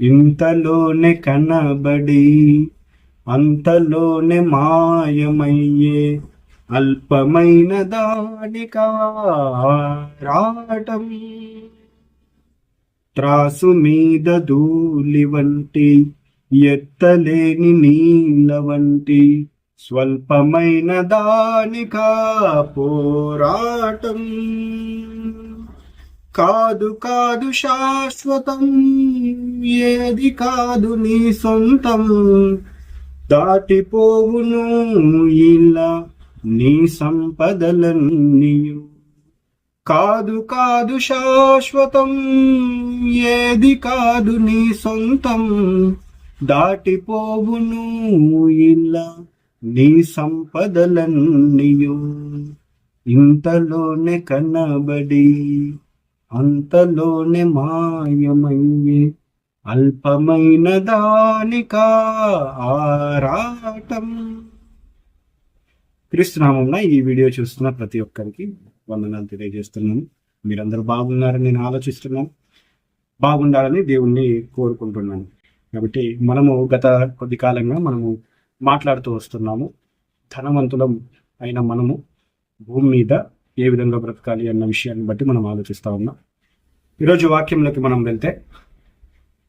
ఇంతలోనే కనబడి అంతలోనే మాయమయ్యే అల్పమైన దానికా రాటం. త్రాసు మీద ధూళి వంటి ఎత్తలేని నీళ్ళ వంటి స్వల్పమైన దానికా పోరాటం. కాదు కాదు శాశ్వతం ఏది కాదు నీ సొంతం. దాటిపోవును ఇలా నీ సంపదలన్నీ కాదు కాదు శాశ్వతం ఏది కాదు నీ సొంతం. దాటిపోవును ఇలా నీ సంపదలన్నీ ఇంతలోనే కనబడి అంతలోనే మాయమైంది. అల్పమైన దానికా ఆరాటం. క్రీస్తునామంలో ఈ వీడియో చూస్తున్న ప్రతి ఒక్కరికి వందనాలు తెలియజేస్తున్నాను. మీరందరూ బాగున్నారని నేను ఆలోచిస్తున్నాను. బాగుండాలని దేవుణ్ణి కోరుకుంటున్నాను. కాబట్టి మనము గత కొద్ది కాలంగా మనము మాట్లాడుతూ వస్తున్నాము. ధనవంతులం అయిన మనము భూమి మీద ఏ విధంగా బ్రతకాలి అన్న విషయాన్ని బట్టి మనం ఆలోచిస్తా ఉన్నాం. ఈరోజు వాక్యంలోకి మనం వెళ్తే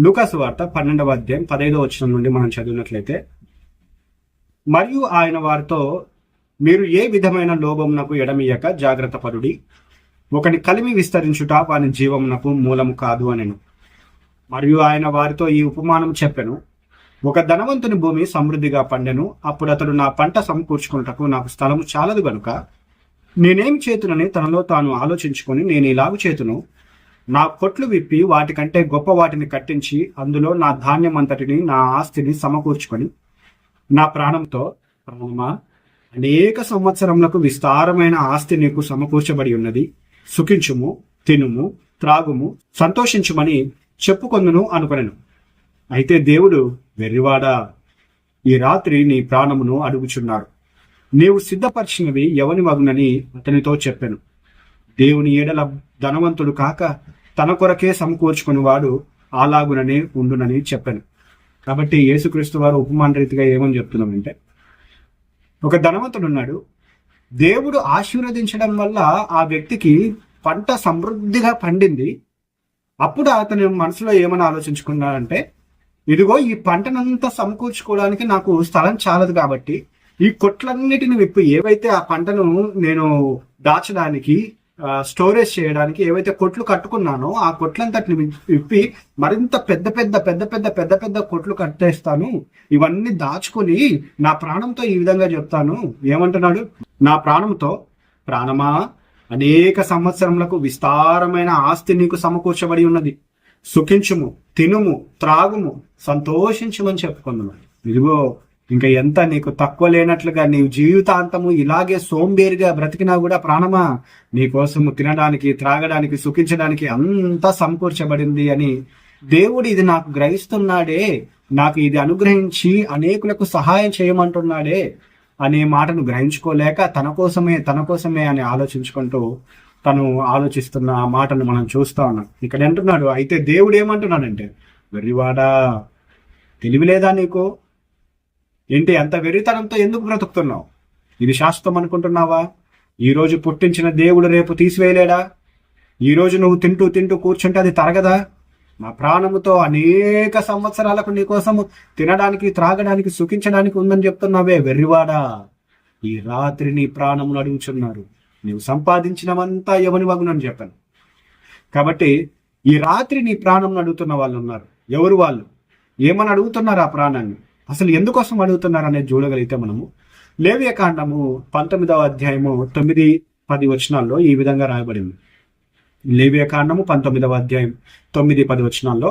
లూకాసు వార్త పన్నెండవ అధ్యాయం పదైదో వచ్చిన నుండి మనం చదివినట్లయితే మరియు ఆయన వారితో మీరు ఏ విధమైన లోభమునకు ఎడమియక జాగ్రత్త పరుడి? ఒకని కలిమి విస్తరించుట వాని జీవమునకు మూలము కాదు అనెను. మరియు ఆయన వారితో ఈ ఉపమానం చెప్పెను. ఒక ధనవంతుని భూమి సమృద్ధిగా పండెను. అప్పుడు అతడు నా పంట సమకూర్చుకున్నటకు నాకు స్థలము చాలదు గనుక నేనేం చేతునని తనలో తాను ఆలోచించుకొని నేను ఇలాగు చేతును. నా కొట్లు విప్పి వాటికంటే గొప్ప వాటిని కట్టించి అందులో నా ధాన్యం అంతటిని నా ఆస్తిని సమకూర్చుకొని నా ప్రాణంతో ప్రాణమా అనేక సంవత్సరములకు విస్తారమైన ఆస్తి నీకు సమకూర్చబడి ఉన్నది. సుఖించుము తినుము త్రాగుము సంతోషించుమని చెప్పుకొందును అనుకొనెను. అయితే దేవుడు వెర్రివాడా? ఈ రాత్రి నీ ప్రాణమును అడుగుచున్నాడు. నీవు సిద్ధపరిచినవి ఎవని మగునని అతనితో చెప్పాను. దేవుని ఏడల ధనవంతుడు కాక తన కొరకే సమకూర్చుకుని వాడు అలాగుననే ఉండునని చెప్పాను. కాబట్టి యేసుక్రీస్తు వారు ఉపమాన రీతిగా ఏమని చెప్తున్నామంటే ఒక ధనవంతుడు ఉన్నాడు. దేవుడు ఆశీర్వదించడం వల్ల ఆ వ్యక్తికి పంట సమృద్ధిగా పండింది. అప్పుడు అతని మనసులో ఏమని ఆలోచించుకున్నాడంటే ఇదిగో ఈ పంటనంతా సమకూర్చుకోవడానికి నాకు స్థలం చాలదు కాబట్టి ఈ కొట్లన్నిటిని విప్పి ఏవైతే ఆ పంటను నేను దాచడానికి స్టోరేజ్ చేయడానికి ఏవైతే కొట్లు కట్టుకున్నానో ఆ కొట్లంతటిని విప్పి మరింత పెద్ద పెద్ద పెద్ద పెద్ద పెద్ద పెద్ద కొట్లు కట్టేస్తాను. ఇవన్నీ దాచుకొని నా ప్రాణంతో ఈ విధంగా చెప్తాను. ఏమంటున్నాడు? నా ప్రాణంతో ప్రాణమా అనేక సంవత్సరములకు విస్తారమైన ఆస్తి నీకు సమకూర్చబడి ఉన్నది. సుఖించుము తినుము త్రాగుము సంతోషించుమని చెప్పుకుందాం ఇదిగో ఇంకా ఎంత నీకు తక్కువ లేనట్లుగా నీ జీవితాంతము ఇలాగే సోంబేరిగా బ్రతికినా కూడా ప్రాణమా? నీ కోసము తినడానికి త్రాగడానికి సుఖించడానికి అంతా సమకూర్చబడింది అని దేవుడు ఇది నాకు గ్రహిస్తున్నాడే. నాకు ఇది అనుగ్రహించి అనేకులకు సహాయం చేయమంటున్నాడే అనే మాటను గ్రహించుకోలేక తన కోసమే తన కోసమే అని ఆలోచించుకుంటూ తను ఆలోచిస్తున్న ఆ మాటను మనం చూస్తా ఉన్నాం. ఇక్కడ అంటున్నాడు అయితే దేవుడు ఏమంటున్నాడంటే వెర్రివాడా తెలివి లేదా నీకు? ఏంటి అంత వెర్రితనంతో ఎందుకు బ్రతుకుతున్నావు? ఇది శాశ్వతం అనుకుంటున్నావా? ఈరోజు పుట్టించిన దేవుడు రేపు తీసివేయలేడా? ఈ రోజు నువ్వు తింటూ తింటూ కూర్చుంటే అది తరగదా? నా ప్రాణముతో అనేక సంవత్సరాలకు నీకోసం తినడానికి త్రాగడానికి సుఖించడానికి ఉందని చెప్తున్నావే వెర్రివాడా. ఈ రాత్రి నీ ప్రాణమును అడుగుచున్నారు. నీవు సంపాదించినవంతా ఎవని వగునని చెప్పాను. కాబట్టి ఈ రాత్రి నీ ప్రాణం అడుగుతున్న వాళ్ళు ఉన్నారు ఎవరు వాళ్ళు? ఏమని అడుగుతున్నారు ఆ ప్రాణాన్ని? అసలు ఎందుకోసం అడుగుతున్నారు అనేది చూడగలిగితే మనము లేవియ కాండము పంతొమ్మిదవ అధ్యాయము తొమ్మిది పది వచనాల్లో ఈ విధంగా రాయబడింది. లేవియ కాండము పంతొమ్మిదవ అధ్యాయం తొమ్మిది పది వచనాల్లో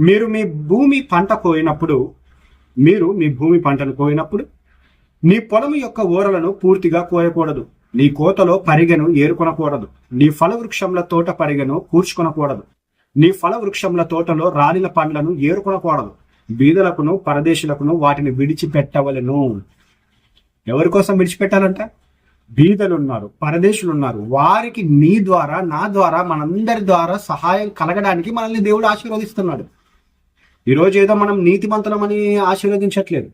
మీరు మీ భూమి పంట కోయినప్పుడు మీరు మీ భూమి పంటను కోయినప్పుడు నీ పొలం యొక్క ఊరలను పూర్తిగా కోయకూడదు. నీ కోతలో పరిగెను ఏరుకొనకూడదు. నీ ఫలవృక్షంల తోట పరిగెను కూర్చుకొనకూడదు. నీ ఫలవృక్షంల తోటలో రాలిన పండ్లను ఏరుకొనకూడదు. బీదలకును పరదేశులకును వాటిని విడిచిపెట్టవలను. ఎవరి కోసం విడిచిపెట్టాలంట? బీదలు ఉన్నారు పరదేశులు ఉన్నారు వారికి నీ ద్వారా నా ద్వారా మనందరి ద్వారా సహాయం కలగడానికి మనల్ని దేవుడు ఆశీర్వదిస్తున్నాడు. ఈరోజు ఏదో మనం నీతిమంతులమని ఆశీర్వదించట్లేదు.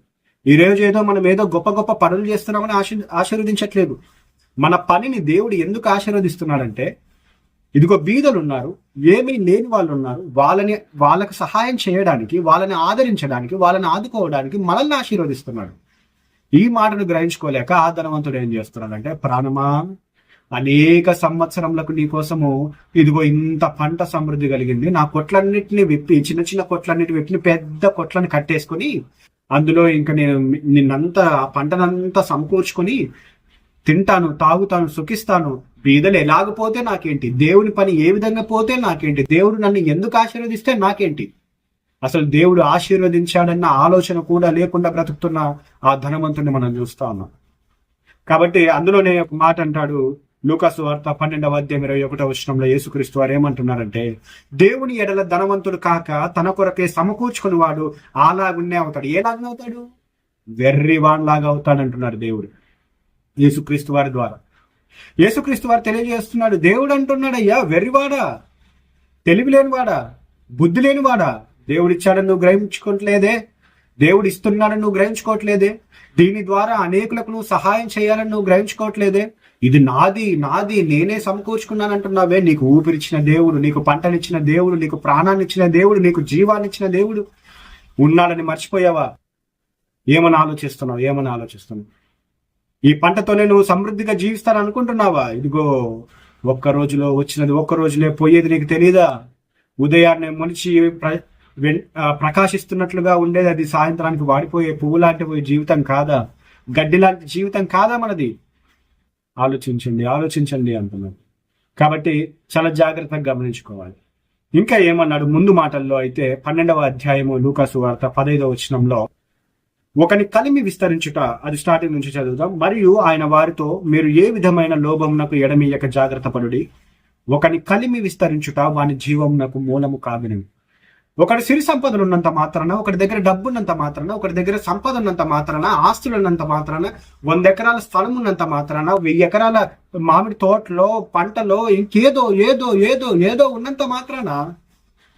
ఈరోజు ఏదో మనం ఏదో గొప్ప గొప్ప పనులు చేస్తున్నామని ఆశీ ఆశీర్వదించట్లేదు. మన పనిని దేవుడు ఎందుకు ఆశీర్వదిస్తున్నాడంటే ఇదిగో బీదలు ఉన్నారు ఏమీ లేని వాళ్ళు ఉన్నారు వాళ్ళని వాళ్ళకు సహాయం చేయడానికి వాళ్ళని ఆదరించడానికి వాళ్ళని ఆదుకోవడానికి మనల్ని ఆశీర్వదిస్తున్నాడు. ఈ మాటను గ్రహించుకోలేక ఆ ధనవంతుడు ఏం చేస్తున్నాడంటే ప్రాణమా అనేక సంవత్సరములకు నీ కోసము ఇదిగో ఇంత పంట సమృద్ధి కలిగింది. నా కొట్లన్నిటిని విప్పి చిన్న చిన్న కొట్లన్నిటి విప్పి పెద్ద కొట్లను కట్టేసుకొని అందులో ఇంకా నేను నిన్నంతా ఆ పంటనంతా సమకూర్చుకొని తింటాను తాగుతాను సుఖిస్తాను. బీదలు ఎలాగపోతే నాకేంటి? దేవుని పని ఏ విధంగా పోతే నాకేంటి? దేవుడు నన్ను ఎందుకు ఆశీర్వదిస్తే నాకేంటి? అసలు దేవుడు ఆశీర్వదించాడన్న ఆలోచన కూడా లేకుండా బ్రతుకుతున్న ఆ ధనవంతుని మనం చూస్తా ఉన్నాం. కాబట్టి అందులోనే ఒక మాట అంటాడు లూకాసు వార్త పన్నెండవ అధ్యాయం ఇరవై ఒకటో వచనంలో యేసుక్రీస్తు వారు ఏమంటున్నారంటే దేవుని ఎడల ధనవంతుడు కాక తన కొరకే సమకూర్చుకుని వాడు అలాగున్నే అవుతాడు ఏలాగా అవుతాడు? వెర్రి లాగా అవుతాడంటున్నాడు దేవుడు. యేసుక్రీస్తు వారి ద్వారా. యేసుక్రీస్తు వారు తెలియజేస్తున్నాడు దేవుడు అంటున్నాడు అయ్యా వెర్రివాడా? తెలివి లేనివాడా బుద్ధి లేనివాడా దేవుడు ఇచ్చాడని నువ్వు గ్రహించుకోవట్లేదే? దేవుడు ఇస్తున్నాడని నువ్వు గ్రహించుకోవట్లేదే? దీని ద్వారా అనేకులకు నువ్వు సహాయం చేయాలని నువ్వు గ్రహించుకోవట్లేదే? ఇది నాది నాది నేనే సమకూర్చుకున్నానంటున్నావే? నీకు ఊపిరిచ్చిన దేవుడు నీకు పంటనిచ్చిన దేవుడు నీకు ప్రాణాన్ని ఇచ్చిన దేవుడు నీకు జీవాన్ని ఇచ్చిన దేవుడు. ఉన్నాడని మర్చిపోయావా? ఏమని ఆలోచిస్తున్నావు? ఏమని ఆలోచిస్తున్నావు? ఈ పంటతోనే నువ్వు సమృద్ధిగా జీవిస్తాను అనుకుంటున్నావా ఇదిగో ఒక్క రోజులో వచ్చినది ఒక్క రోజులే పోయేది నీకు తెలియదా ఉదయాన్నే మనిషి ప్రకాశిస్తున్నట్లుగా ఉండేది అది సాయంత్రానికి వాడిపోయే పువ్వు లాంటి జీవితం కాదా? గడ్డి లాంటి జీవితం కాదా మనది? ఆలోచించండి ఆలోచించండి అంటున్నాడు. కాబట్టి చాలా జాగ్రత్తగా గమనించుకోవాలి. ఇంకా ఏమన్నాడు? ముందు మాటల్లో అయితే పన్నెండవ అధ్యాయము లూకాసు వార్త పదైదవ వచనంలో ఒకని కలిమి విస్తరించుట అది స్టార్టింగ్ నుంచి చదువుదాం. మరియు ఆయన వారితో మీరు ఏ విధమైన లోభమునకు ఎడమీయక జాగ్రత్త పడుడి? ఒకని కలిమి విస్తరించుట వాని జీవమునకు మూలము కావినవి ఒకటి సిరి సంపదలు ఉన్నంత మాత్రాన ఒకటి దగ్గర డబ్బు ఉన్నంత మాత్రాన ఒకటి దగ్గర సంపద ఉన్నంత మాత్రాన ఆస్తులు ఉన్నంత మాత్రాన వంద ఎకరాల స్థలం ఉన్నంత మాత్రాన వెయ్యి ఎకరాల మామిడి తోటలో పంటలో ఇంకేదో ఏదో ఏదో ఏదో ఉన్నంత మాత్రాన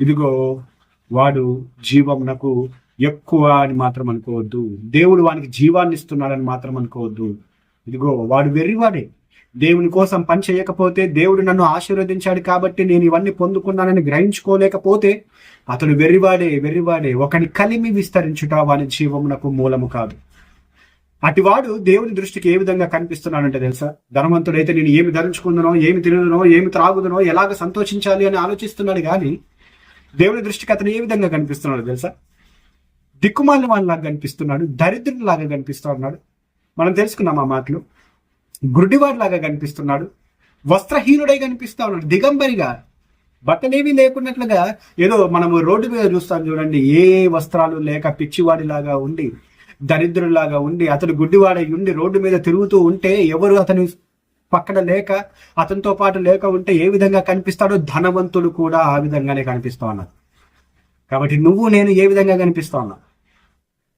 ఇదిగో వాడు జీవమునకు ఎక్కువ అని మాత్రం అనుకోవద్దు. దేవుడు వానికి జీవాన్ని ఇస్తున్నాడని మాత్రం అనుకోవద్దు. ఇదిగో వాడు వెర్రివాడే. దేవుని కోసం పని చేయకపోతే దేవుడు నన్ను ఆశీర్వదించాడు కాబట్టి నేను ఇవన్నీ పొందుకున్నానని గ్రహించుకోలేకపోతే అతడు వెర్రివాడే వెర్రివాడే. ఒకని కలిమి విస్తరించుట వాని జీవమునకు మూలము కాదు. అటివాడు దేవుని దృష్టికి ఏ విధంగా కనిపిస్తున్నాడంటే తెలుసా? ధనవంతుడైతే నేను ఏమి ధరించుకుందనో ఏమి తినదనో ఏమి త్రాగుదనో ఎలాగ సంతోషించాలి అని ఆలోచిస్తున్నాడు కానీ దేవుని దృష్టికి అతను ఏ విధంగా కనిపిస్తున్నాడు తెలుసా? దిక్కుమాలిన వాళ్ళలాగా కనిపిస్తున్నాడు దరిద్రుడిలాగా కనిపిస్తూ ఉన్నాడు. మనం తెలుసుకున్నాం ఆ మాటలు. గుడ్డివాడిలాగా కనిపిస్తున్నాడు వస్త్రహీనుడై కనిపిస్తూ ఉన్నాడు దిగంబరిగా. బట్టలేవి లేకున్నట్లుగా ఏదో మనము రోడ్డు మీద చూస్తాం చూడండి ఏ వస్త్రాలు లేక పిచ్చివాడిలాగా ఉండి దరిద్రులాగా ఉండి అతడు గుడ్డివాడై ఉండి రోడ్డు మీద తిరుగుతూ ఉంటే ఎవరు అతని పక్కన లేక అతనితో పాటు లేక ఉంటే ఏ విధంగా కనిపిస్తాడో ధనవంతుడు కూడా ఆ విధంగానే కనిపిస్తా ఉన్నాడు. కాబట్టి నువ్వు నేను ఏ విధంగా కనిపిస్తా ఉన్నా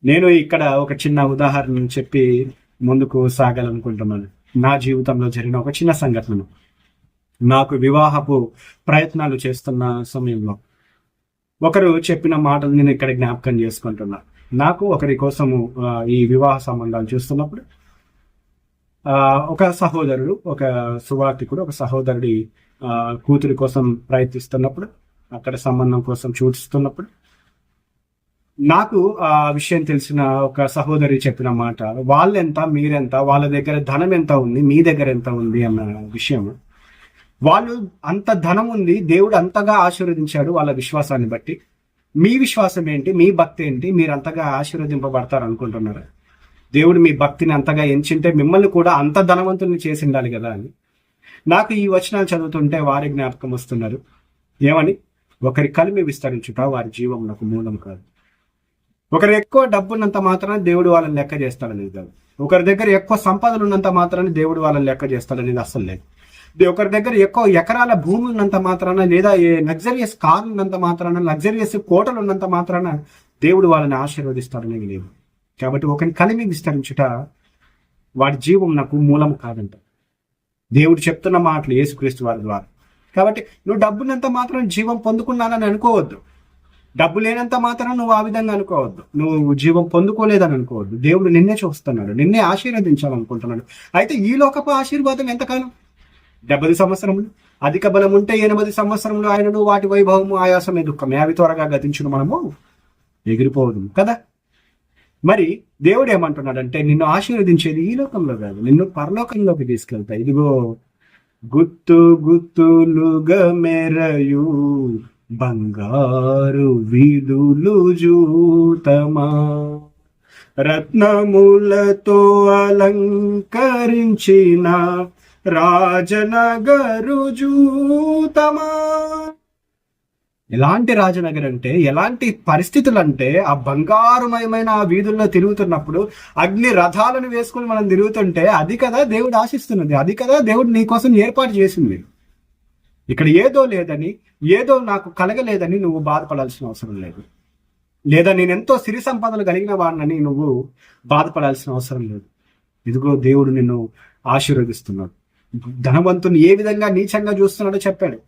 నేను ఇక్కడ ఒక చిన్న ఉదాహరణ చెప్పి ముందుకు సాగాలనుకుంటున్నాను. నా జీవితంలో జరిగిన ఒక చిన్న సంఘటనను. నాకు వివాహపు ప్రయత్నాలు చేస్తున్న సమయంలో ఒకరు చెప్పిన మాటలు నేను ఇక్కడ జ్ఞాపకం చేసుకుంటున్నా. నాకు ఒకరి కోసము ఈ వివాహ సంబంధాలు చూస్తున్నప్పుడు ఒక సహోదరుడు ఒక సువార్థికుడు ఒక సహోదరుడి కూతురి కోసం ప్రయత్నిస్తున్నప్పుడు అక్కడ సంబంధం కోసం చూస్తున్నప్పుడు నాకు ఆ విషయం తెలిసిన ఒక సహోదరి చెప్పిన మాట వాళ్ళెంత మీరెంత వాళ్ళ దగ్గర ధనం ఎంత ఉంది మీ దగ్గర ఎంత ఉంది అన్న విషయం. వాళ్ళు అంత ధనం ఉంది దేవుడు అంతగా ఆశీర్వదించాడు వాళ్ళ విశ్వాసాన్ని బట్టి. మీ విశ్వాసం ఏంటి? మీ భక్తి ఏంటి? మీరు అంతగా ఆశీర్వదింపబడతారు అనుకుంటున్నారు దేవుడు మీ భక్తిని అంతగా ఎంచింటే మిమ్మల్ని కూడా అంత ధనవంతుని చేసి ఉండాలి కదా అని. నాకు ఈ వచనాలు చదువుతుంటే వారి జ్ఞాపకం వస్తున్నారు. ఏమని? ఒకరి కలిమి విస్తరించుట వారి జీవం నాకు మూలం కాదు. ఒకరు ఎక్కువ డబ్బున్నంత మాత్రాన దేవుడు వాళ్ళని లెక్క చేస్తాడనేది కాదు. ఒకరి దగ్గర ఎక్కువ సంపదలు ఉన్నంత మాత్రాన దేవుడు వాళ్ళని లెక్క చేస్తాడనేది అసలు లేదు. ఒకరి దగ్గర ఎక్కువ ఎకరాల భూమి ఉన్నంత మాత్రాన లేదా లగ్జరియస్ కార్ ఉన్నంత మాత్రాన లగ్జరియస్ కోటలు ఉన్నంత మాత్రాన దేవుడు వాళ్ళని ఆశీర్వదిస్తాడనేది లేదు. కాబట్టి ఒకరిని కలిమి విస్తరించుట వాడి జీవం నాకు మూలం కాదంట. దేవుడు చెప్తున్న మాటలు యేసుక్రీస్తు వారి ద్వారా. కాబట్టి నువ్వు డబ్బునంత మాత్రం జీవం పొందుకున్నానని అనుకోవద్దు. డబ్బు లేనంత మాత్రం నువ్వు ఆ విధంగా అనుకోవద్దు. నువ్వు జీవం పొందుకోలేదని అనుకోవద్దు. దేవుడు నిన్నే చూస్తున్నాడు. నిన్నే ఆశీర్వదించాలనుకుంటున్నాడు. అయితే ఈ లోకపు ఆశీర్వాదం ఎంతకాలం? డెబ్బై సంవత్సరములు అధిక బలం ఉంటే ఎనిమిది సంవత్సరంలో ఆయనను వాటి వైభవము ఆయాసమే దుఃఖమే. అవి త్వరగా గతించును మనము. ఎగిరిపోదు కదా? మరి దేవుడు ఏమంటున్నాడంటే నిన్ను ఆశీర్వదించేది ఈ లోకంలో కాదు. నిన్ను పరలోకంలోకి తీసుకెళ్తా. ఇదిగో గుత్తు గుత్తులుగా మెరయు. బంగారు వీధులు జూతమా. రత్నములతో అలంకరించిన రాజనగరు జూతమా. ఎలాంటి రాజనగర్ అంటే ఎలాంటి పరిస్థితులు అంటే ఆ బంగారుమయమైన ఆ వీధుల్లో తిరుగుతున్నప్పుడు అగ్ని రథాలను వేసుకుని మనం తిరుగుతుంటే అది కదా దేవుడు ఆశిస్తున్నది అది కదా దేవుడు నీ కోసం ఏర్పాటు చేసింది. ఇక్కడ ఏదో లేదని ఏదో నాకు కలగలేదని నువ్వు బాధపడాల్సిన అవసరం లేదు. లేదా నేను ఎంతో సిరి సంపదలు కలిగిన వాడినని నువ్వు బాధపడాల్సిన అవసరం లేదు. ఇదిగో దేవుడు నిన్ను ఆశీర్వదిస్తున్నాడు. ధనవంతుని ఏ విధంగా నీచంగా చూస్తున్నాడో చెప్పాడు.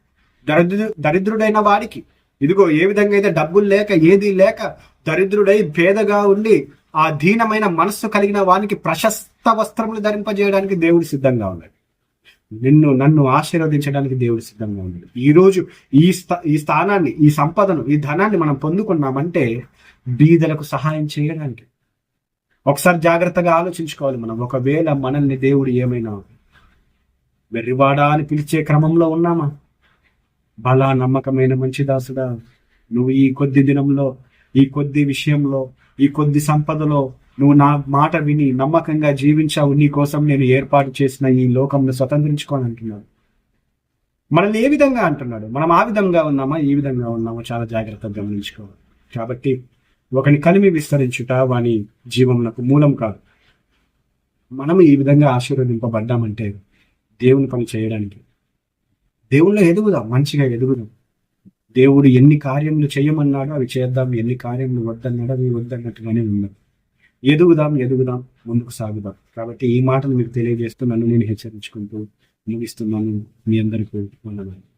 దరిద్రు దరిద్రుడైన వాడికి. ఇదిగో ఏ విధంగా అయితే డబ్బులు లేక ఏది లేక దరిద్రుడై భేదగా ఉండి ఆ దీనమైన మనస్సు కలిగిన వానికి ప్రశస్త వస్త్రములు ధరింపజేయడానికి దేవుడు సిద్ధంగా ఉన్నాడు. నిన్ను నన్ను ఆశీర్వదించడానికి దేవుడు సిద్ధంగా ఉన్నాడు. ఈ రోజు ఈ స్థా ఈ స్థానాన్ని ఈ సంపదను ఈ ధనాన్ని మనం పొందుకున్నామంటే బీదలకు సహాయం చేయడానికి. ఒకసారి జాగ్రత్తగా ఆలోచించుకోవాలి మనం. ఒకవేళ మనల్ని దేవుడు ఏమైనా వెర్రివాడా అని పిలిచే క్రమంలో ఉన్నామా? బలా నమ్మకమైన మంచి దాసుడా నువ్వు ఈ కొద్ది దినంలో ఈ కొద్ది విషయంలో ఈ కొద్ది సంపదలో నువ్వు నా మాట విని నమ్మకంగా జీవించావు. నీ కోసం నేను ఏర్పాటు చేసిన ఈ లోకంలో స్వతంత్రించుకోని అంటున్నాడు మనల్ని ఏ విధంగా అంటున్నాడు? మనం ఆ విధంగా ఉన్నామా? ఈ విధంగా ఉన్నామా చాలా జాగ్రత్తగా గమనించుకోవాలి. కాబట్టి ఒకని కలిమి విస్తరించుట వాని జీవమునకు మూలం కాదు. మనం ఈ విధంగా ఆశీర్వదింపబడ్డామంటే దేవుని పని చేయడానికి దేవుళ్ళు ఎదుగుదాం మంచిగా ఎదుగుదాం. దేవుడు ఎన్ని కార్యములు చేయమన్నాడో అవి చేద్దాం ఎన్ని కార్యములు వద్దన్నాడో అవి వద్దన్నట్టుగానే ఉన్నాం ఎదుగుదాం ఎదుగుదాం ముందుకు సాగుదాం. కాబట్టి ఈ మాటలు మీకు తెలియజేస్తూ నన్ను నేను హెచ్చరించుకుంటూ ముగిస్తున్నాను. మీ అందరికీ వందనాలు